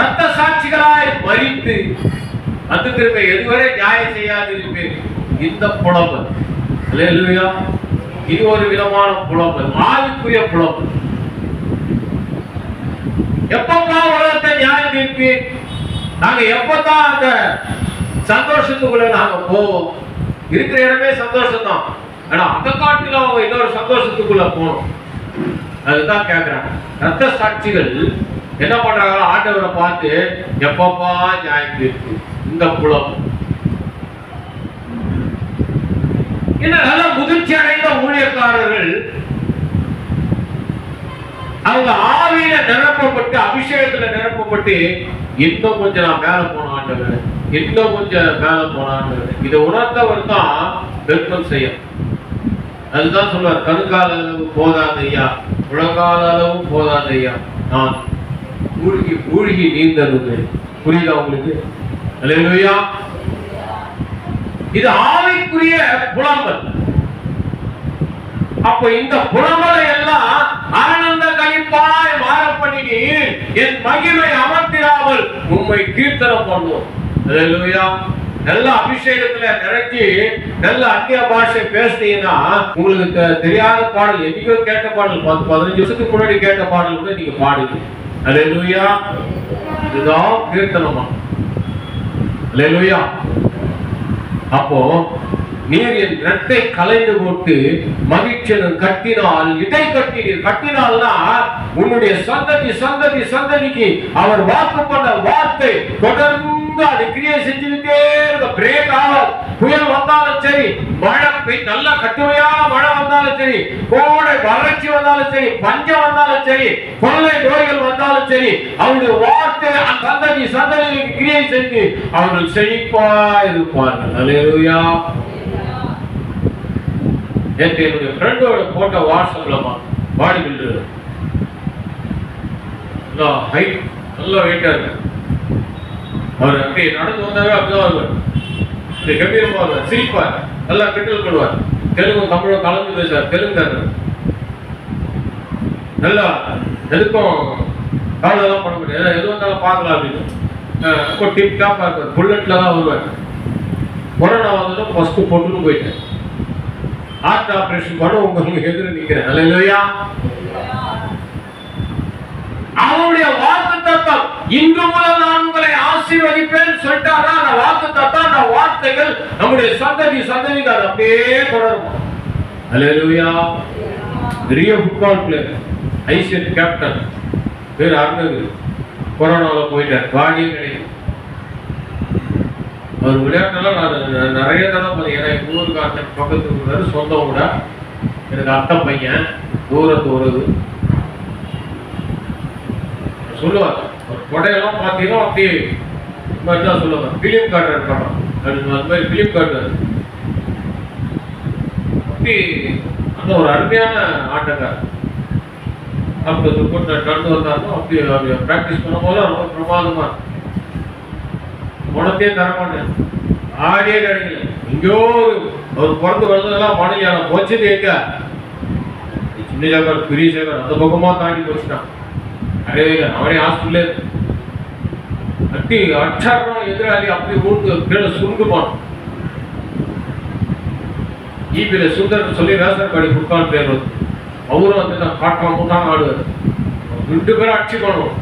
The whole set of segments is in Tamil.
ரத்த சாட்சிகளாய் மறித்து திரும்ப எதுவரை நியாயம் செய்யாது இருப்பேன் இந்த புலம்பல் இல்லையா இது ஒரு விதமான புலம்பல் ஆவிக்குரிய புலம்பல் எப்பப்பா உலகத்தை நியாயம் இருப்பேன் நாங்க எப்பதான் அந்த சந்தோஷத்துக்குள்ள நாங்க போவோம்? இருக்கிற இடமே சந்தோஷம் தான் ஆனா அந்த காட்டில அவங்க இன்னொரு சந்தோஷத்துக்குள்ள போகணும். அதுதான் கேக்குறாங்க. ரத்த சாட்சிகள் என்ன பண்றாங்க ஆண்டவரை பார்த்து எப்பப்பா நியாயம் தீர்ப்பு? இந்த குலம் இன்னும் நல்ல முதிர்ச்சி அடைந்த ஊழியக்காரர்கள் அவங்க ஆவியில நிரப்பப்பட்டு அபிஷேகத்துல நிரப்பப்பட்டு இன்னும் கொஞ்சம் நான் மேல போன ஆண்டவர். இன்னும் கொஞ்சம் மேல போன ஆண்டவர். இதை உணர்ந்தவர் தான் வெப்பம் செய்யும் அதுதான் சொல்றார் கணுக்கால அளவு போதாது ஐயா. உலகால அளவு போதாது ஐயா. நான் மூழ்கி மூழ்கி நீந்தது புரியுதா உங்களுக்கு? அல்லேலூயா. இது ஆவிக்குரிய புலம்பல். அப்ப இந்த புலம்பலை எல்லாம் ஆனந்த கழிப்பாய் மாற பண்ணினீர் என் மகிமை அமர்த்திராமல் உண்மை கீர்த்தனம் பண்ணுவோம். அல்லேலூயா. நல்ல அபிஷேகத்துல நிரப்பி நல்ல அந்நிய பாஷை பேசுனீங்கன்னா உங்களுக்கு தெரியாத பாடல் என்னைக்கோ கேட்ட பாடல் பத்து பதினஞ்சு வருஷத்துக்கு முன்னாடி கேட்ட பாடல் கூட நீங்க பாடுங்க அல்லேலூயா இதுதான் கீர்த்தனமா அல்லேலூயா அப்போ நீர் என் ரத்தை கலைந்து போட்டு மகிழ்ச்சியன் கட்டினால் இதை கட்டினீர். கட்டினால்னா உன்னுடைய சந்ததி சந்ததி சந்ததிக்கு அவர் வாக்கு பண்ண வார்த்தை தொடர்ந்து அது கிரியை செஞ்சுக்கிட்டே இருக்க பிரேக் ஆகும் புயல் வந்தாலும் சரி மழை பெய் நல்ல கட்டுமையான மழை வந்தாலும் சரி கோடை வறட்சி வந்தாலும் சரி பஞ்சம் வந்தாலும் சரி கொள்ளை நோய்கள் வந்தாலும் சரி அவருடைய வார்த்தை அந்த சந்ததி சந்ததிகளுக்கு கிரியை செஞ்சு அவர்கள் செழிப்பா இருப்பார்கள். அல்லேலூயா நேற்று என்னுடைய ஃப்ரெண்டோட போட்ட வாட்ஸ்அப்லமா பாடி பில்டர் ஹைட் நல்லா வெயிட்டா இருக்கு. அவர் அப்படி நடந்து வந்தாவே அப்படிதான் வருவார். இப்படி கம்பீரமா வருவார் சிரிப்பார். நல்லா கிண்டல் பண்ணுவார் தெலுங்கும் தமிழும் கலந்து பேசுவார். தெலுங்காரர் நல்லா எதுக்கும் கவலைலாம் பண்ண முடியாது. ஏன்னா எது வந்தாலும் பார்க்கலாம் அப்படின்னு. அஹ் அப்போ டிப் டாப் இருப்பார் தான் வருவார். கொரோனா வந்ததும் ஃபஸ்ட்டு போட்டுன்னு போயிட்டேன் ஹார்ட் ஆப்ரேஷன் பண்ண உங்களுக்கு எதிர நிக்கிறேன். இல்லையா அவனுடைய வாக்கு தத்தம் இன்று மூலம் ஆசீர்வதிப்பேன் சொல்லிட்டாரா? அந்த வாக்கு தத்தா அந்த வார்த்தைகள் நம்முடைய சந்ததி சந்ததிக்கு அது அப்படியே தொடரும். அல்லேலூயா பெரிய ஃபுட்பால் பிளேயர் ஐசிஎன் கேப்டன் பேர் அருணகு கொரோனாவில் போயிட்டார். பாடியே கிடையாது. அவர் விளையாட்டெல்லாம் நான் நிறைய தடவை பார்த்தேன் ஏன்னா எங்கள் ஊருக்கு அந்த பக்கத்து ஊர் சொந்த கூட எனக்கு அத்தை பையன் தூரத்து உறவு சொல்லுவார் ஒரு கொடையெல்லாம் பார்த்தீங்கன்னா அப்படியே இந்த மாதிரி தான் சொல்லுவாங்க பிலிம் காட்டுற படம் அப்படின்னு அந்த மாதிரி பிலிம் காட்டுவார் அப்படி அந்த ஒரு அருமையான ஆட்டக்காரர். ஒரு துப்பட்ட நடந்து வந்தாலும் அப்படி பிராக்டிஸ் ப்ராக்டிஸ் பண்ணும்போது ரொம்ப பிரமாதமா இருக்கும். குணத்தையே தரமாட்டேன். ஆடியே கிடைக்கல. எங்கேயோ ஒரு அவர் பிறந்து வளர்ந்ததெல்லாம் மனைவியான போச்சது எங்க சின்ன சேகர் பெரிய சேகர் அந்த பக்கமாக தாண்டி போச்சுட்டான். அதே இல்லை அவனே ஹாஸ்பிட்டலே அட்டி அச்சாரம் எதிராளி அப்படி ஊட்டு கீழே சுருண்டு போனான். ஈபில சுந்தர் சொல்லி ரேஷன் கார்டு ஃபுட்பால் பேர் வந்து அவரும் வந்து நான் காட்டாம மூட்டாம ஆடுவார். ரெண்டு பேரும் அடிச்சு பண்ணுவோம்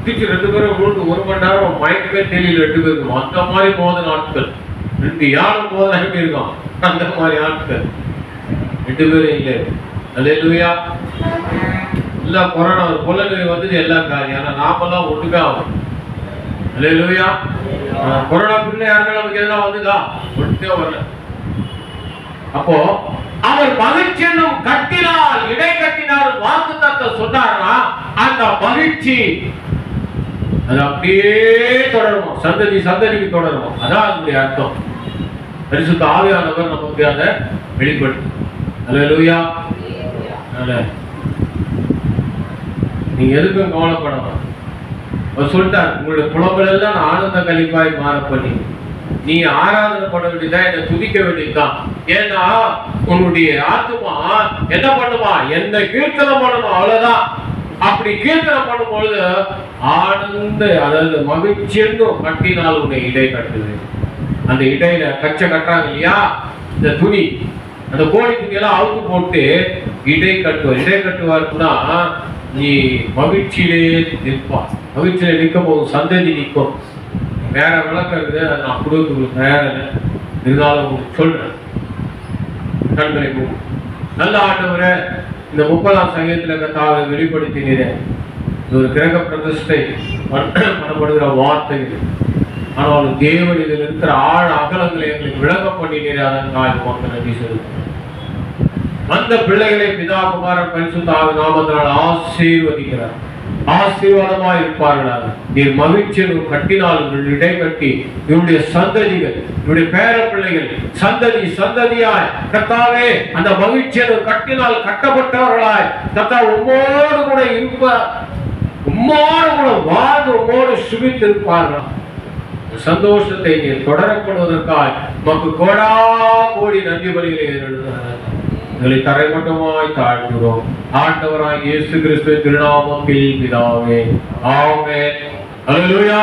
அடிச்சு ரெண்டு பேரும் விழுந்து ஒரு மணி நேரம் மயக்கமே தெரியல ரெண்டு பேருக்கும். அந்த மாதிரி மோதன ஆட்கள். ரெண்டு யாரும் மோதன இருக்கும் அந்த மாதிரி ஆட்கள். ரெண்டு பேரும் இல்லை. அல்லேலூயா. எல்லாம் கொரோனா ஒரு கொள்ளநோய் வந்தது எல்லாம் காரியம் ஆனால் நாமெல்லாம் ஒட்டுக்கா ஆகும் ஆஹ் கொரோனா பிள்ளை யாருமே நமக்கு எதனா வந்துதா? ஒட்டுக்கே வரல. அப்போ அவர் மகிழ்ச்சி என்னும் கட்டினால் இடை கட்டினால் வாக்கு தத்த சொன்னார்னா அந்த மகிழ்ச்சி அது அப்படியே தொடரும்? சந்ததி சந்ததிக்கு தொடரும்? அதான் அதனுடைய அர்த்தம். பரிசுத்த ஆவியானவர் நமக்கு அதை வெளிப்படுத்து அல்லேலூயா அதனால நீங்க எதுக்கும் கவலைப்படணும் அவர் சொல்லிட்டார் உங்களுடைய புலம்பல் எல்லாம் நான் ஆனந்த கழிப்பாய் மாற நீ ஆராதனை பண்ண வேண்டியதா? என்னை துதிக்க வேண்டியதுதான். ஏன்னா உன்னுடைய ஆத்துமா என்ன பண்ணுமா? என்ன கீர்த்தனை பண்ணணும் அவ்வளவுதான். அப்படி கீர்த்தனை பண்ணும்பொழுது ஆனந்த அதாவது மகிழ்ச்சின்னு கட்டினால் உன்னை இடை கட்டுது. அந்த இடையில கச்ச கட்டுறாங்க இல்லையா? இந்த துணி. அந்த கோழி துணியெல்லாம் அவுத்து போட்டு இடை கட்டுவார். இடை கட்டுவாருன்னா நீ மகிழ்ச்சியிலே நிற்பான் மகிழ்ச்சியில நிற்கும் போது சந்ததி நிற்கும். வேற விளக்கம் இருக்குது அதை நான் கொடுக்கறதுக்கு தயார் இல்லை. இருந்தாலும் உங்களுக்கு சொல்றேன். கண்களை நல்ல ஆண்டவரே இந்த முப்பதாம் சங்கத்தில் கத்தாவை வெளிப்படுத்தினீரே. இது ஒரு கிரக பிரதிஷ்டை. பண்ணப்படுகிற வார்த்தை இது. ஆனால் தேவன் இதில் இருக்கிற ஆழ அகலங்களை எங்களுக்கு விளக்க பண்ணினீரே நான் மக்கள் நன்றி செலுத்துகிறேன் அந்த பிள்ளைகளை பிதா குமாரன் பரிசுத்தாக நாமத்தினால் ஆசீர்வதிக்கிறார். ஆசீர்வாதமா இருப்பார்களாக நீர் மகிழ்ச்சியின் கட்டினால் இடை கட்டி இவருடைய சந்ததிகள் இவருடைய பேர பிள்ளைகள் சந்ததி சந்ததியாய் கத்தாவே அந்த மகிழ்ச்சியின் கட்டினால் கட்டப்பட்டவர்களாய் கத்தா உம்மோடு கூட இருப்ப உம்மோடு கூட வாழ்ந்து உம்மோடு சுபித்திருப்பார்கள் சந்தோஷத்தை நீர் தொடரப்படுவதற்காய் மக்கு கோடா கோடி நன்றி பலிகளை எழுதுகிறார் எங்களை தரைமட்டமாய் தாழ்த்துகிறோம். ஆண்டவராய் இயேசு கிறிஸ்துவின் திருநாமத்தில் பிதாவே. ஆமென். அல்லேலூயா